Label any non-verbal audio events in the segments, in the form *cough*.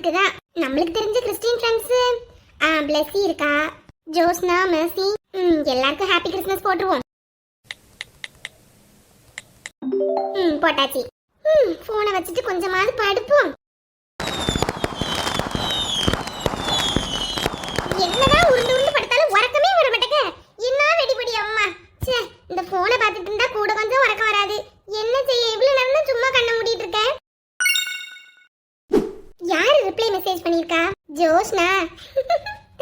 அதுக்கு தான் நம்மளுக்கு தெரிஞ்ச கிறிஸ்டின் ஃப்ரெண்ட்ஸ் ஆ பிளஸி இருக்கா? ஜோஸ்னா மெர்சி ம் எல்லாருக்கும் ஹாப்பி கிறிஸ்மஸ் போட்டுருவோம். ம் போட்டாச்சு. ம் ஃபோனை வச்சுட்டு கொஞ்சமாவது படுப்போம். என்னதான் உருண்டு உருண்டு படுத்தாலும் உறக்கமே வர மாட்டேங்க. என்ன வெடிபடி அம்மா? ச்சே இந்த போனை பார்த்துட்டு இருந்தா கூட கொஞ்சம் உறக்கம் வராது. என்ன செய்ய மெசேஜ் பண்ணிருக்கா ஜோஷ்னா?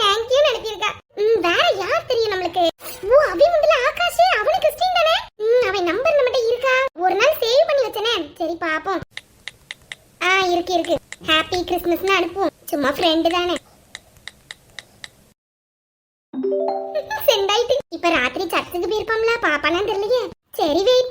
தேங்க்யூ அனுப்பியிருக்கா ம் வேற யார் தெரியும் நம்மளுக்கு? ஓ அபி முண்டல ஆகாஷ் அவனுக்கு கிறிஸ்டின் தானே? ம் அவன் நம்பர் நம்மகிட்ட இருக்கா? ஒரு நாள் சேவ் பண்ணி வச்சனே. சரி பாப்போம். ஆ இருக்கு இருக்கு. ஹாப்பி கிறிஸ்மஸ்னு அனுப்புவோம். சும்மா ஃப்ரெண்டு தானே. சென்ட் ஆயிட்டு. இப்ப ராத்திரி சர்ச்சுக்கு போயிருப்போம்ல பாப்பாலாம் தெரியலையே. சரி வெயிட்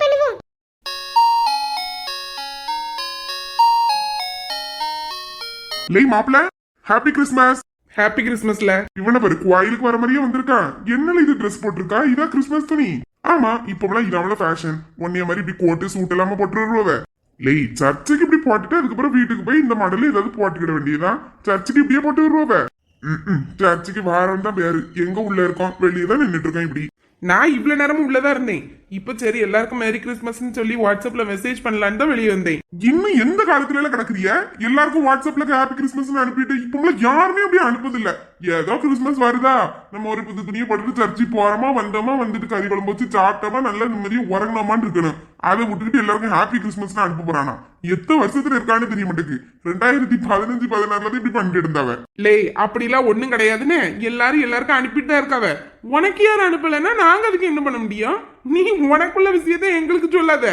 லேய் மாப்பிள ஹாப்பி கிறிஸ்மஸ் ஹாப்பி கிறிஸ்மஸ்ல இவனை பாரு கோயிலுக்கு வர மாதிரியே வந்திருக்கான் என்னல இது ட்ரெஸ் போட்டிருக்கா? இதான் கிறிஸ்மஸ் துணி. ஆமா இப்போலாம் இதாமல ஃபேஷன் ஒன்னைய மாதிரி இப்படி கோட்டு சூட் இல்லாம போட்டு வருவ லேய் சர்ச்சுக்கு இப்படி போட்டுட்டு அதுக்கப்புறம் வீட்டுக்கு போய் இந்த மாடல் ஏதாவது போட்டுக்கிட வேண்டியதுதான். சர்ச்சுக்கு இப்படியே போட்டு வருவ ம் சர்ச்சுக்கு வாரம் தான் பேரு. எங்க உள்ள இருக்கோம்? வெளியே தான் நின்னுட்டு இருக்கோம் இப்படி. நான் இவ்வளவு நேரமும் உள்ளதா இருந்தேன். இப்ப சரி எல்லாருக்கும் மேரி கிறிஸ்மஸ்னு சொல்லி வாட்ஸ்அப்ல மெசேஜ் பண்ணலான்னு தான் வெளியே வந்தேன். இன்னும் எந்த காலத்துல எல்லாம் கிடக்குறிய? எல்லாருக்கும் வாட்ஸ்அப்ல ஹாப்பி கிறிஸ்மஸ் அனுப்பிட்டு இப்ப யாருமே அப்படி அனுப்புது இல்ல ஏதோ கிறிஸ்மஸ் வருதா? நம்ம ஒரு புது துணியை போட்டுட்டு சர்ச்சு போறோமா வந்தோமா வந்துட்டு கறி குழம்பு வச்சு சாப்பிட்டோமா நல்ல நிம்மதியா உறங்கணுமான்னு இருக்கணும். அதை விட்டுக்கிட்டு எல்லாருக்கும் ஹாப்பி கிறிஸ்மஸ் அனுப்ப போறானா? எத்தனை வருஷத்துல இருக்கான்னு தெரிய மாட்டேங்குது. ரெண்டாயிரத்தி பதினஞ்சு பதினாறுல தான் இப்படி பண்ணிட்டு இருந்தாவ. லே அப்படிலாம் ஒண்ணும் கிடையாதுன்னு எல்லாரும் எல்லாருக்கும் அனுப்பிட்டு தான் இருக்காவ. உனக்கு யார் அனுப்பலைன்னா நாங்க அதுக்கு என்ன பண்ண முடியும்? நீ உனக்குள்ள விஷயத்த எங்களுக்கு சொல்லாத.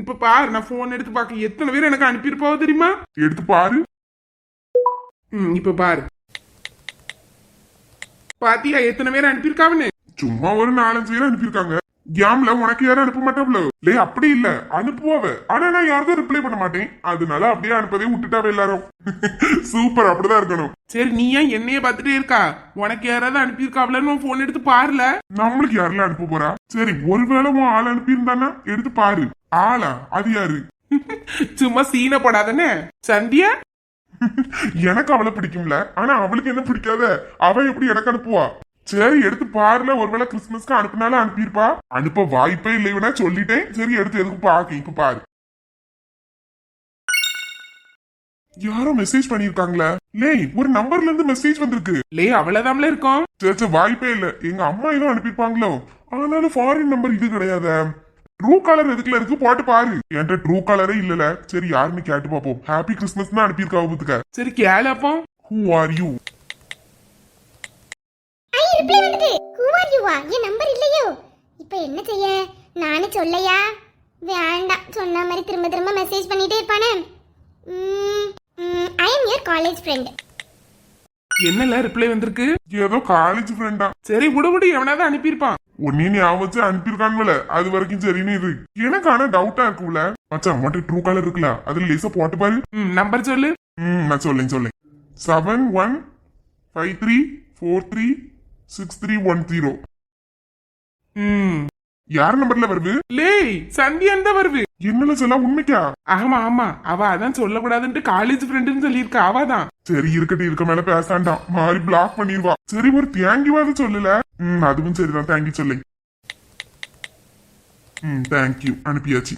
இப்ப பாரு நான் போன் எடுத்து பார்க்க எத்தனை பேர் எனக்கு அனுப்பியிருப்பாவோ தெரியுமா? எடுத்து பாரு. ம் இப்ப பாரு. பாத்தியா எத்தனை பேர் அனுப்பியிருக்காவன்னு சும்மா ஒரு நாலஞ்சு பேர் அனுப்பியிருக்காங்க. கேம்ல உனக்கு யாரும் அனுப்ப மாட்டாப்ல லே அப்படி இல்ல. அனுப்புவாவ ஆனா நான் யாரும் ரிப்ளை பண்ண மாட்டேன். அதனால அப்படியே அனுப்பதே விட்டுட்டாவ எல்லாரும். *laughs* சூப்பர் அப்படிதான் இருக்கணும். சரி நீ ஏன் என்னைய பாத்துட்டே இருக்கா? உனக்கு யாராவது அனுப்பியிருக்காவலன்னு போன் எடுத்து பாருல. நம்மளுக்கு யாரெல்லாம் அனுப்ப போறா? சரி ஒருவேளை உன் ஆள் அனுப்பியிருந்தானா எடுத்து பாரு. ஆளா? அது யாரு? *laughs* சும்மா சீன போடாதானே. சந்தியா? *laughs* எனக்கு அவளை பிடிக்கும்ல. ஆனா அவளுக்கு என்ன பிடிக்காத? அவ எப்படி எனக்கு அனுப்புவா? சரி எடுத்து பாருல. ஒருவேளை கிறிஸ்துமஸ்க்கு அனுப்புனாலும் அனுப்பியிருப்பா. அனுப்ப வாய்ப்பே இல்லைன்னா சொல்லிட்டேன். சரி எடுத்து எதுக்கு பாக்க இப்ப பாரு. யாரோ மெசேஜ் பண்ணிருக்காங்களே லேய் ஒரு நம்பர்ல இருந்து மெசேஜ் வந்திருக்கு. லே அவ்வளவுதான்ல இருக்கோம். சரி, வாய்ப்பே இல்ல. எங்க அம்மா ஏதோ அனுப்பியிருப்பாங்களோ? ஆனாலும் ஃபாரின் நம்பர் இது கிடையாது. ட்ரூ கலர் எதுக்குல இருக்கு? போட்டு பாரு. என்கிட்ட ட்ரூ கலரே இல்லல. சரி யாருன்னு கேட்டு பாப்போம் ஹாப்பி கிறிஸ்மஸ் தான் அனுப்பியிருக்கா பாத்துக்க சரி கேளு அப்போ. ஹூ ஆர் யூ யூ என் நம்பர் இல்லையோ? இப்போ என்ன செய்ய? நானே சொல்லையா? வேண்டாம். சொன்ன மாதிரி திரும்ப திரும்ப மெசேஜ் பண்ணிட்டே இருப்பானே. I am your college friend என்னல ரிப்ளை வந்திருக்கு? ஏதோ காலேஜ் ஃப்ரெண்டா சரி விடு விடு. எவனாவது அனுப்பியிருப்பான். உன்னைய ஞாபகம் வச்சு அனுப்பியிருக்கான்ல அது வரைக்கும் சரின்னு இரு. எனக்கு ஆனா டவுட்டா இருக்கும்ல. மச்சான் மட்டும் ட்ரூ கலர் இருக்குல்ல. அதுல லேசா போட்டு பாரு. ம் நம்பர் சொல்லு. ம் நான் சொல்லேன் சொல்லேன். Seven one five three four three six three one zero யார் நம்பர்ல வருது? லேய் சந்தியான் தான் வருது? என்னல சொல்ல உண்மைக்கா? ஆமா ஆமா. அவ அதான் சொல்லக்கூடாதுன்ட்டு காலேஜ் ஃப்ரெண்டுன்னு சொல்லியிருக்கா. அவ தான் சரி இருக்கட்டும் இருக்க மேல பேசாண்டாம். மாறி பிளாக் பண்ணிடுவா. சரி ஒரு தேங்கிவாது சொல்லல. ம் அதுவும் சரிதான். தேங்க்யூ சொல்லை. ம் தேங்க்யூ அனுப்பியாச்சு.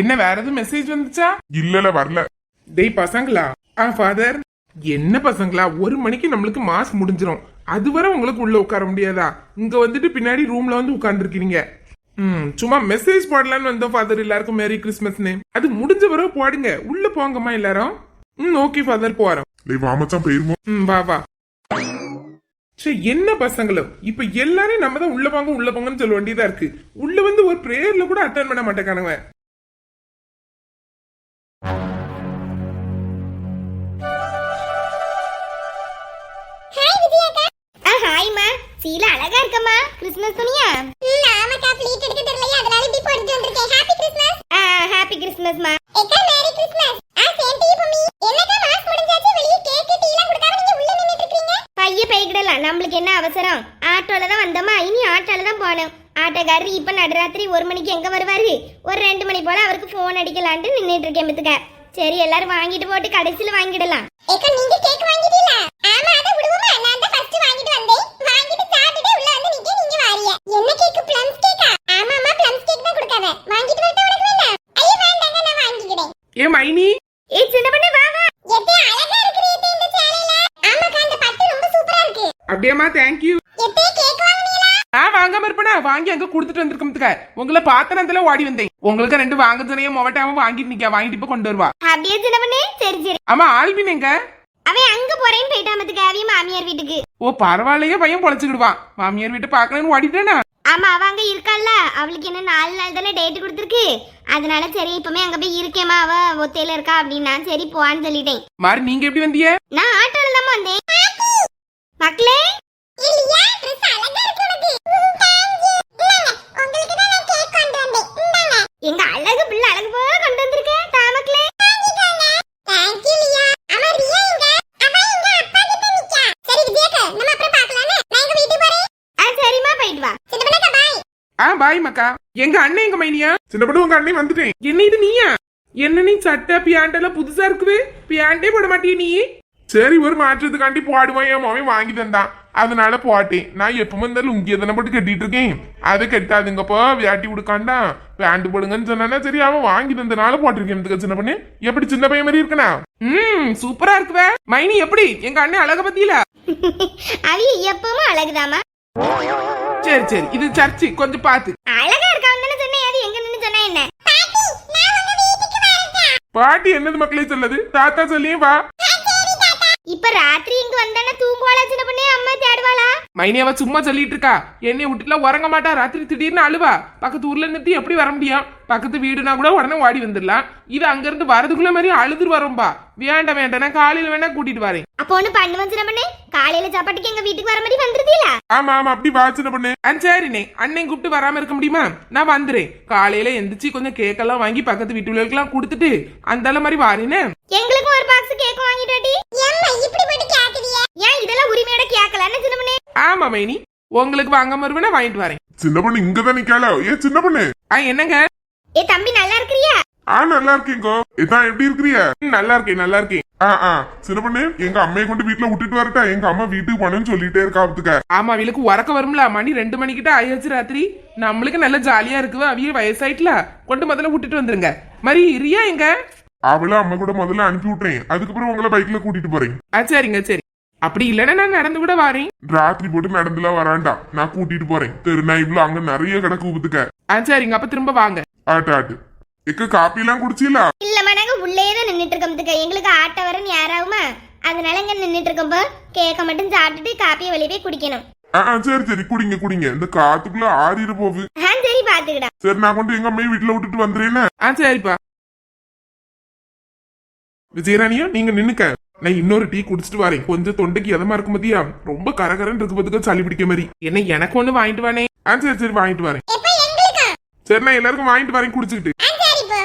என்ன வேற எதுவும் மெசேஜ் வந்துச்சா? இல்லல வரல. டேய் பசங்களா? ஆ ஃபாதர் என்ன பசங்களா? ஒரு மணிக்கு நம்மளுக்கு மாஸ் முடிஞ்சிரும். அதுவரை உங்களுக்கு உள்ள உட்கார முடியாதா? இங்க வந்துட்டு பின்னாடி ரூம்ல வந்து உட்கார்ந்துருக்கீங்க. ம் சும்மா மெசேஜ் போடலான்னு வந்தோம் ஃபாதர் எல்லாருக்கும் மேரி கிறிஸ்மஸ்னு அது முடிஞ்ச வரை போடுங்க. உள்ள போங்கம்மா எல்லாரும். ம் ஓகே ஃபாதர் போறோம். டேய் வா மச்சான் போயிருவோம். ம் வா வா. சே என்ன பசங்களும் இப்ப எல்லாரும் நம்ம தான் உள்ள வாங்க உள்ள போங்கன்னு சொல்ல வேண்டியதா இருக்கு. உள்ள வந்து ஒரு பிரேயர்ல கூட அட்டன் பண்ண மாட்டேங்கானுங்க சீலா அழகா இருக்கம்மா. கிறிஸ்மஸ் துணியா? ம் ஆமாக்கா ஃப்ளீட் எடுக்க தெரியலையா அதனால இப்படி போட்டுட்டு வந்திருக்கேன். ஹாப்பி கிறிஸ்மஸ் ஆ ஹாப்பி கிறிஸ்மஸ்மா ஏக்கா மேரி கிறிஸ்மஸ் ஆ சேம் டு யூ மம்மி என்னக்கா மாஸ் முடிஞ்சாச்சு வெளிய கேக் டீ எல்லாம் கொடுக்காம நீங்க உள்ள நின்னுட்டு இருக்கீங்க? பைய பைக்கிடலாம். நம்மளுக்கு என்ன அவசரம்? ஆட்டோல தான் வந்தோமா இனி ஆட்டோல தான் போனோம் ஆட்டோக்காரர் இப்ப நடுராத்திரி ஒரு மணிக்கு எங்க வருவாரு? ஒரு ரெண்டு மணி போல அவருக்கு போன் அடிக்கலான்ட்டு நின்னுட்டு இருக்கேன் பத்துக்க சரி எல்லாரும் வாங்கிட்டு போட்டு கடைசியில வாங்கிடலாம். ஏக்கா நீங்க கேக் என்ன கேக் ப்ளம்ஸ் கேக்கா ஆமாமா ப்ளம்ஸ் கேக் தான் கொடுக்காத. வாங்கிட்டு வரட்டா உனக்கு வேண்டாம் ஐயோ வேண்டாங்க நான் வாங்கிக்கிறேன். ஏ மைனி? ஏய் சின்ன பண்ணே வா வா. எத்தே அழகா இருக்கு இந்த சேலையில? ஆமாக்கா இந்த பட்டு ரொம்ப சூப்பரா இருக்கு. அப்படியேம்மா தேங்க்யூ எத்தே கேக் வாங்குனீங்களா? ஆ வாங்காம இருப்பேனா வாங்கி அங்க கொடுத்துட்டு வந்திருக்கோம்த்துக்க உங்களை பார்த்தனத்துல ஓடி வந்தேன். உங்களுக்கு ரெண்டு வாங்க சொன்னைய மொவட்டாம வாங்கிட்டு நிக்க. வாங்கிட்டு இப்ப கொண்டு வருவா. அப்படியே சின்ன பண்ணே. சரி சரி. ஆமா ஆல்வின் எங்க? அவன் அங்க போறேன்னு போயிட்டாமத்துக்கு அவிய மாமியார் வீட்டுக்கு. ஓ பரவாயில்லையே பையன் பொழைச்சுக்கிடுவான். மாமியார் வீட்டை பார்க்கணும்னு ஓடிட்டேனா? ஆமா அவ அங்க இருக்கால்ல அவளுக்கு என்ன நாலு நாள் தானே டேட் கொடுத்துருக்கு? அதனால சரி இப்பவுமே அங்க போய் இருக்கேமா அவ ஒத்தையில இருக்கா அப்படின்னா சரி போவான்னு சொல்லிட்டேன். மாறி நீங்க எப்படி வந்தீங்க? நான் ஆட்டோல தான் வந்தேன். மக்களே! இல்லையா? ட்ரெஸ் அழகா இருக்கு உங்களுக்கு தான் நான் கேக் கொண்டு வந்தேன் இந்தாங்க எங்க அழகு பிள்ளை அழகு போல கொண்டு வந்திருக்கேன் தாமக்களே தேங்க் யூ லியா அம்மா ரியா எங்க அவ எங்க அப்பா கிட்ட நிக்கா சரி வித்யாக்கா நம்ம அப்புறம் பார்க்கலாம்னு நான் எங்க வீட்டுக்கு போறேன் ஆ சரிமா போயிட்டு வா சின்னப்பனக்கா பாய் ஆ பாய் மக்கா. எங்க அண்ணன் எங்க மைனியா? சின்ன பண்ணு உங்க அண்ணன் வந்துட்டேன். என்ன இது நீயா? என்ன நீ சட்டை பியாண்ட் எல்லாம் புதுசா இருக்குது பியாண்டே போட மாட்டிய நீ? சரி ஒரு மாற்றத்துக்காண்டி போடுவான் என் மாவன் வாங்கி தந்தான். அதனால போட்டேன். நான் எப்பவும் இந்த லுங்கிய தானே போட்டு கட்டிட்டு இருக்கேன். அதை கட்டாதுங்கப்போ வேட்டி உடுக்காண்டா. பேண்ட் போடுங்கன்னு சொன்னானா சரி அவன் வாங்கி தந்தனால போட்டிருக்கேன் சின்ன பண்ணு எப்படி சின்ன பையன் மாதிரி இருக்கனா? ம் சூப்பரா இருக்குவே. மைனி எப்படி? எங்க அண்ணன் அழக பத்தியில? *laughs* அவிய எப்பவும் அழகுதாமா சரி சரி. இது சர்ச்சு. கொஞ்சம் பாத்து அழகா இருக்கான்னு தானே சொன்னேன். அது எங்க நின்னு சொன்னா என்ன? பாட்டி என்னது மக்களே சொல்லுது? தாத்தா சொல்லியே வா. இப்ப ராத்திரி இங்க வந்தானே தூங்குவாளா? சின்ன பண்ணே அம்மா தேடுவாளா? மைனி அவ சும்மா சொல்லிட்டு இருக்கா. என்னை விட்டுல உறங்க மாட்டா. ராத்திரி திடீர்னு அழுவா. பக்கத்து ஊர்ல நிறுத்தி எப்படி வர முடியும்? பக்கத்து வீடுனா கூட உடனே ஓடி வந்துடலாம். இது அங்க இருந்து வரதுக்குள்ள மாதிரி அழுதுரு வரோம்பா வேண்டாம் வேண்டாம். நான் காலையில வேணா கூட்டிட்டு வரேன். அப்போ ஒண்ணு பண்ணுவேன் சின்ன பண்ணே. காலையில சாப்பாட்டுக்கு எங்க வீட்டுக்கு வர மாதிரி வந்துருதீல? ஆமா ஆமா அப்படி வா சின்ன பண்ணு. ஆ சரிண்ணே. அண்ணன் கூப்பிட்டு வராம இருக்க முடியுமா? நான் வந்துறேன். காலையில எந்திரிச்சு கொஞ்சம் கேக்கெல்லாம் வாங்கி பக்கத்து வீட்டுகளுக்கெல்லாம் கொடுத்துட்டு அந்த மாதிரி வாரேனே. எங்களுக்கும் ஒரு பாக்ஸ் கேக் வாங்கிட்டு வாடி ஏம்மா இப்படி போட்டு கேக்குறிய? ஏன் இதெல்லாம் உரிமையோட கேக்கலன்னு சின்ன பண்ணே? ஆமா மைனி. உங்களுக்கு வாங்காம வருவேனா வாங்கிட்டு வரேன். சின்ன பொண்ணு இங்கதான் நிக்கல ஏ சின்ன பொண்ணு. ஆ என்னங்க? ஏ தம்பி நல்லா இருக்கிறியா? ஆ நல்லா இருக்கேங்கோ. இதான் எப்படி இருக்கிறிய? நல்லா இருக்கேன் நல்லா இருக்கேன். ஆ ஆ. சின்ன பொண்ணு எங்க அம்மையை கொண்டு வீட்டுல விட்டுட்டு வரட்டா? எங்க அம்மா வீட்டுக்கு போனேன்னு சொல்லிட்டே இருக்கா அவத்துக்க. ஆமா அவளுக்கு உறக்க வரும்ல. மணி ரெண்டு மணிக்கிட்ட ஆயாச்சு ராத்திரி. நம்மளுக்கு நல்ல ஜாலியா இருக்குவா? அவிய வயசாயிட்டுல? கொண்டு முதல்ல விட்டுட்டு வந்துருங்க. மாதிரி ரியா எங்க? அவளும் அம்மா கூட முதல்ல அனுப்பி விட்டுறேன். அதுக்கப்புறம் உங்களை பைக்ல கூட்டிட்டு போறேன். ஆ சரிங்க சரி. அப்படி இல்லைன்னா நான் நடந்து கூட வாரேன். ராத்திரி போட்டு நடந்துலாம் வராண்டா? நான் கூட்டிட்டு போறேன். தெருநாய்வுல அங்க நிறைய கிடக்கு ஊத்துக்க. ஆ சரிங்க. அப்ப திரும்ப வாங்க. ஆட்டு ஆட்டு. எக்க காப்பி எல்லாம் குடிச்சீங்களா இல்லம்மா நாங்க உள்ளே தான் நின்னுட்டு இருக்கோம் எங்களுக்கு ஆட்ட வரன்னு யாராவுமா அதனால இங்க நின்னுட்டு இருக்கோம்போ கேக்க மட்டும் சாப்பிட்டுட்டு காப்பியை வெளியே போய் குடிக்கணும். ஆ சரி சரி. குடிங்க குடிங்க. இந்த காத்துக்குள்ள ஆறிட போகுது. ஆ சரி பாத்துக்கிடா. சரி நான் கொண்டு எங்க அம்மையை வீட்டுல விட்டுட்டு வந்துறேன்னு ஆ சரிப்பா. விஜயராணியா நீங்க நின்னுக்க. நான் இன்னொரு டீ குடிச்சிட்டு வரேன். கொஞ்சம் தொண்டைக்கு எதமா இருக்கும் மதியா ரொம்ப கரகரன்னு இருக்கு பத்துக்க சளி பிடிக்க மாதிரி. என்ன எனக்கு ஒண்ணு வாங்கிட்டு வானே? ஆ சரி சரி. வாங்கிட்டு வரேன். சரி நான் எல்லாருக்கும் வாங்கிட்டு வரேன் குடிச்சுக்கிட்டு. சரிப்பா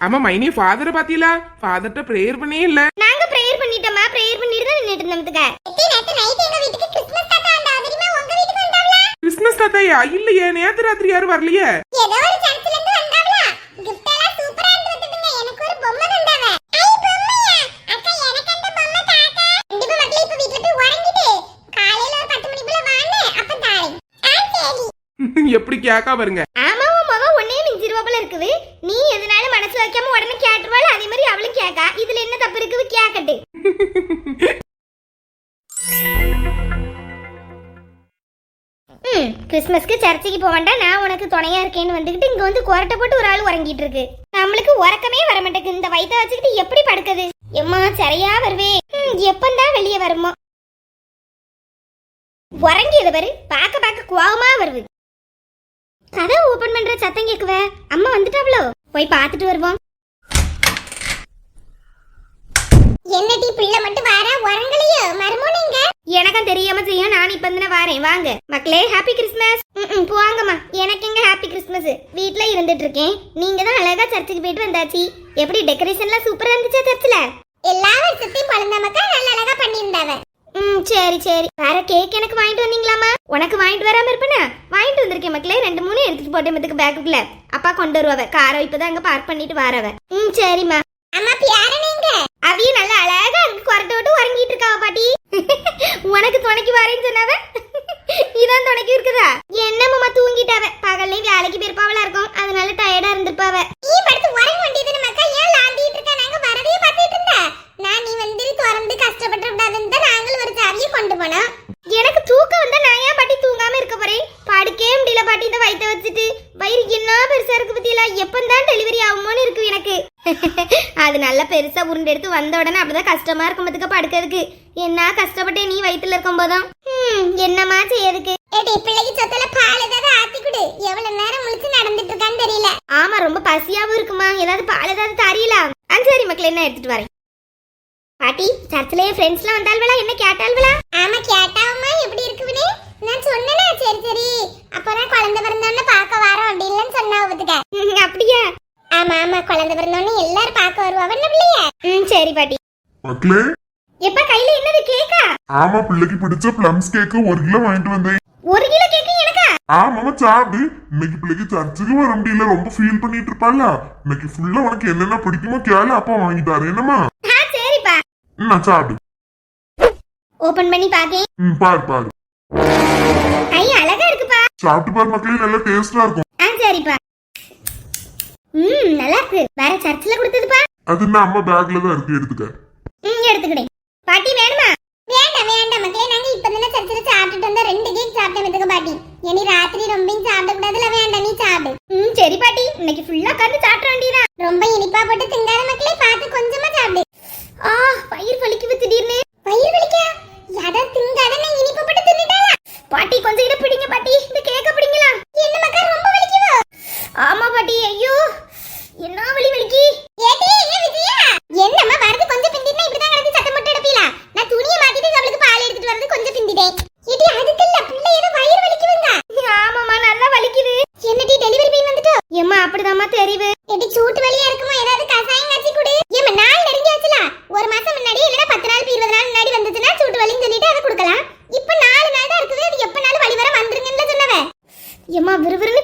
ஆமா மைனி ஃபாதரை பாத்தீங்களா? ஃபாதர்ட்ட ப்ரேயர் பண்ணே இல்ல. நாங்க பிரேயர் பண்ணிட்டோமா பிரேயர் பண்ணிட்டு தான் நின்னுட்டு இருந்தோம்துக்க நேத்து நைட் எங்க வீட்டுக்கு கிறிஸ்மஸ் தாத்தா வந்தா தெரியுமா? உங்க வீட்டுக்கு வந்தாவளா கிறிஸ்மஸ் தாத்தாயா? இல்லையே நேத்து ராத்திரி யாரும் வரலையே. ஏதோ ஒரு சர்ச்சில இருந்து வந்தாவளா கிஃப்ட் எல்லாம் சூப்பரா இருந்துதுங்க எனக்கு ஒரு பொம்மை தந்தாவ ஐ பொம்மையா? அக்கா எனக்கு அந்த பொம்மை தாத்தா. கண்டிப்பா மக்களே இப்ப வீட்ல போய் உறங்கிட்டு காலையில ஒரு பத்து மணி போல வான்னு அப்ப தாரேன். ஆ சரி. *laughs* எப்படி கேக்கா வருங்க ஆமா உன்னே இருக்குது. நீ எதனால மனசு வைக்காம உடனே கேட்டுருவாள்? அதே மாதிரி அவளும் கேட்கா இதுல என்ன தப்பு இருக்குது? கேக்கட்டு. ம் கிறிஸ்மஸ்க்கு சர்ச்சைக்கு போக வேண்டாம். நான் உனக்கு துணையா இருக்கேன்னு வந்துக்கிட்டு இங்க வந்து கொரட்டை போட்டு ஒரு ஆள் உறங்கிட்டு இருக்கு. நம்மளுக்கு உறக்கமே வர மாட்டேங்குது இந்த வயித்தை வச்சுக்கிட்டு எப்படி படுக்குது? எம்மா சரியா வருவே. எப்பந்தா எப்பந்தான் வெளியே வருமா? உறங்கியது பாரு. பார்க்க பார்க்க கோவமா வருது. கதை ஓபன் பண்ற சத்தம் கேக்குவ. அம்மா வந்துட்டாவளோ. போய் பார்த்துட்டு வருவோம். என்னடி பிள்ளை மட்டும் வார? உறங்கலையோ? மர்மோனிங்க எனக்கும் தெரியாம செய்யும் நான் இப்ப தானே வாரேன். வாங்க. மக்களே ஹாப்பி கிறிஸ்மஸ் ம் போவாங்கம்மா. எனக்கு எங்க ஹாப்பி கிறிஸ்மஸ் வீட்ல இருந்துட்டு இருக்கேன். நீங்க தான் அழகா சர்ச்சுக்கு போயிட்டு வந்தாச்சு. எப்படி டெக்கரேஷன்லாம் சூப்பரா இருந்துச்சா சர்ச்சில்? எல்லா வருஷத்தையும் குழந்தை மக்கள் நல்ல அழகா பண்ணியிருந்தாவ. ம் சரி சரி. வேற கேக் எனக்கு வாங்கிட்டு வந்தீங்களாமா உனக்கு வாங்கிட்டு வராம இருப்பேனா? வாங்கிட்டு வந்திருக்கேன் மக்களே. ரெண்டு மூணு எடுத்துட்டு போட்டேன் மத்துக்கு பேக்குக்குள்ள. அப்பா கொண்டு வருவாவ. காரை இப்பதான் அங்க பார்க் பண்ணிட்டு வரவ. ம் சரிம்மா. அம்மா பியாரனேங்க அவிய நல்ல அழகா இருக்கு. கொரட்டை விட்டு உறங்கிட்டு இருக்காவ பாட்டி. *laughs* உனக்கு துணைக்கு வரேன்னு சொன்னாவ? *laughs* இதான் துணைக்கு இருக்குதா? என்னம்மா தூங்கிட்டாவ. பகல்லையும் வேலைக்கு போயிருப்பாவளா இருக்கும். அதனால டயர்டா இருந்திருப்பாவ நீ படுத்து உறங்க வேண்டியது மக்கா ஏன் லாண்டிட்டு இருக்க நாங்க வரதையே பார்த்துட்டு இருந்த நான் நீ வந்து திறந்து கஷ்டப்பட்டு விடாதுன்னு தான் நாங்களும் ஒரு சாவியை கொண்டு போனோம் எனக்கு தூக்கம் வந்தா நான் ஏன் பாட்டி தூங்காம இருக்க போறேன் படுக்கவே முடியல பாட்டி இந்த வயித்தை வச்சுட்டு வயிறு என்ன பெருசா இருக்கு பத்தியில எப்பந்தான் டெலிவரி ஆகுமோன்னு இருக்கு எனக்கு அது நல்லா பெருசா உருண்டை எடுத்து வந்த உடனே அப்படிதான் கஷ்டமா இருக்கும் பத்துக்க படுக்கிறதுக்கு. என்ன கஷ்டப்பட்டே நீ வயித்துல இருக்கும் போதும்? என்னமா செய்யறதுக்கு? ஏடி பிள்ளைக்கு சொத்தல பால் ஏதாவது ஆத்தி கொடு. எவ்வளவு நேரம் முழிச்சு நடந்துட்டு இருக்கான்னு தெரியல. ஆமா ரொம்ப பசியாவும் இருக்குமா? ஏதாவது பால் ஏதாவது தரீல ஆ சரி மக்கள் என்ன எடுத்துட்டு வரேன். பாட்டி சர்ச்சில் என் ஃப்ரெண்ட்ஸ்லாம் வந்தாள்வளா என்ன கேட்டாள்வளா ஆமா கேட்டாவம்மா. எப்படி இருக்குவினே நான் சொன்னேனா சரி சரி. அப்பதான் குழந்தை பிறந்தோன்னு பார்க்க வரோம் அப்படின்னு சொன்னாவ பத்துக்க. அப்படியா? ஆமா ஆமா குழந்தை பிறந்தோன்னு எல்லாரும் பார்க்க வருவாவ என்ன பிள்ளைய? ம் சரி பாட்டி. மக்களே. எப்ப கையில என்னது கேக்கா? ஆமா பிள்ளைக்கு பிடிச்ச பிளம்ஸ் கேக்கு ஒரு கிலோ வாங்கிட்டு வந்தேன். ஒரு கிலோ கேக்கு எனக்கா? ஆமாமா சாப்பிடு. இன்னைக்கு பிள்ளைக்கு சர்ச்சுக்கு வர முடியல. ரொம்ப ஃபீல் பண்ணிட்டு இருப்பாள்ல இன்னைக்கு ஃபுல்லா உனக்கு என்னென்ன பிடிக்குமோ கேளு. அப்பா வாங்கி தரேன் என்னம்மா? ஆ சரிப்பா. நான் சாப்பிடு. ஓபன் பண்ணி பாக்கேன். ம் பாரு பாரு. ஐ அழகா இருக்குப்பா. சாப்பிட்டு பாரு மக்களே. நல்லா டேஸ்டா இருக்கும். ஆ சரிப்பா. ம் நல்லா இருக்கு வேற சர்ச்சில் கொடுத்ததுப்பா. அது என்ன அம்மா பேக்ல தான் இருக்கு எடுத்துக்க. ம் எடுத்துக்கிட்டேன் பாட்டி வேணுமா? வேண்டாம் வேண்டாம் மக்களே. நாங்க இப்ப தானே சர்ச்சில் சாப்பிட்டுட்டு வந்தா ரெண்டு கேக் சாப்பிட்டேன் மெதுக்க பாட்டி. இனி ராத்திரி ரொம்ப சாப்பிட கூடாதுல வேண்டாம் நீ சாப்பிடு. ம் சரி பாட்டி. இன்னைக்கு ஃபுல்லா உட்கார்ந்து சாப்பிட வேண்டியதா ரொம்ப இனிப்பா போட்டு திங்காத மக்களே. பார்த்து கொஞ்சமா சாப்பிடு. ஆ வயிறு வலிக்குது திடீர்னு. வயிறு வலிக்கா? யாரா திங்காத நான் இனிப்பு போட்டு தின்னுட்டாளா? பாட்டி கொஞ்சம் இதை பிடிங்க பாட்டி. இந்த கேக்க பிடிங்களா? என்ன மக்கா ரொம்ப வலிக்குதோ. ஆமா பாட்டி ஐயோ. என்ன வலி வலிக்கி? என்னம்மா வரது கொஞ்சம் பிந்தினா இப்படி தான் கிடந்து சத்தம் போட்டு எடுப்பீங்களா நான் துணியை மாத்திட்டு அவளுக்கு பால் எடுத்துட்டு வரது கொஞ்சம் பிந்திட்டேன். ஏடி அதுக்கு இல்ல பிள்ளை ஏதோ வயிறு வலிக்குதுங்க. ஆமாமா நல்லா வலிக்குது. என்னடி டெலிவரி பெயின் வந்துட்டோ? ஏம்மா அப்படிதாம்மா தெரியுது. ஏடி சூட்டு வலியா இருக்குமா? ஏதாவது கசாயம் காய்ச்சி கொடு. ஏம்மா நாள் நெருங்கியாச்சுல. ஒரு மாசம் முன்னாடி இல்லனா பத்து நாள் இருபது நாள் முன்னாடி வந்துச்சுன்னா சூட்டு வலின்னு சொல்லிட்டு அதை கொடுக்கலாம். இப்ப நாலு நாள் தான் இருக்குது. அது எப்பனாலும் வலி வர வந்துருங்கன்னு சொன்னவ. ஏம்மா விறுவிறுன்னு